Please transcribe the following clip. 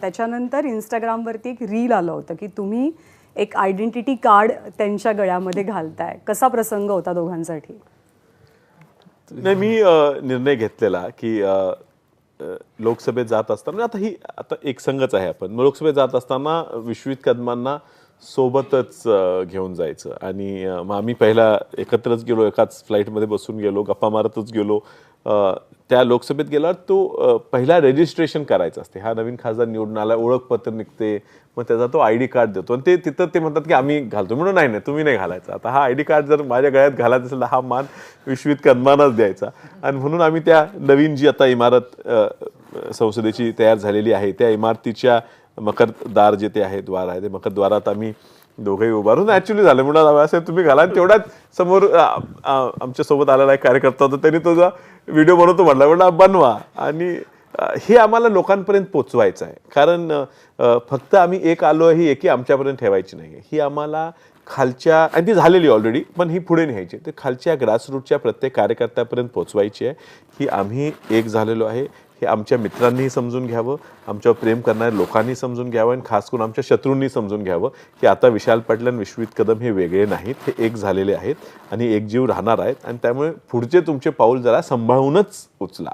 त्याच्यानंतर इंस्टाग्रामवरती एक रील आलं होतं की तुम्ही एक आयडेंटिटी कार्ड त्यांच्या गळ्यामध्ये घालताय. कसा प्रसंग होता दोघांसाठी? नाही मी निर्णय घेतलेला की लोकसभेत जात असताना म्हणजे आता ही आता एक संघच आहे आपण. लोकसभेत जात असताना विश्वित कदमांना सोबतच घेऊन जायचं. आणि मग आम्ही पहिला एकत्रच गेलो एकाच फ्लाईटमध्ये बसून गेलो गप्पा मारतच गेलो. त्या लोकसभेत गेल्यावर तो पहिला रजिस्ट्रेशन करायचं असते. हा नवीन खासदार निवडून आला ओळखपत्र निघते मग त्याचा तो आय डी कार्ड देतो. आणि ते तिथं ते म्हणतात की आम्ही घालतो. म्हणून नाही नाही तुम्ही नाही घालायचा. आता हा आय डी कार्ड जर माझ्या गळ्यात घालायचा असेल तर हा मान विश्वित कन्मानच द्यायचा. आणि म्हणून आम्ही त्या नवीन जी आता इमारत संसदेची तयार झालेली आहे त्या इमारतीच्या मकरदार जे ते आहे द्वार आहे ते मकरद्वारात आम्ही दोघंही उभारून ऍक्च्युली झालं. म्हणून असं तुम्ही घाला. तेवढ्याच तेवढ्यात समोर आमच्यासोबत आलेला एक कार्यकर्ता होता. त्यांनी तुझा व्हिडिओ बनवतो म्हटला म्हणला बनवा. आणि हे आम्हाला लोकांपर्यंत पोचवायचं आहे. कारण फक्त आम्ही एक आलो ही एकी आमच्यापर्यंत ठेवायची नाही ही आम्हाला खालच्या आणि ती झालेली ऑलरेडी पण ही पुढे न्यायची तर खालच्या ग्रासरूटच्या प्रत्येक कार्यकर्त्यापर्यंत पोचवायची आहे. की आम्ही एक झालेलो आहे. हे आमच्या मित्रांनीही समजून घ्यावं आमच्यावर प्रेम करणाऱ्या लोकांनी समजून घ्यावं आणि खास करून आमच्या शत्रूंनी समजून घ्यावं की आता विशाल पाटील आणि विश्वित कदम हे वेगळे नाहीत हे एक झालेले आहेत आणि एकजीव राहणार आहेत आणि त्यामुळे पुढचे तुमचे पाऊल जरा सांभाळूनच उचला.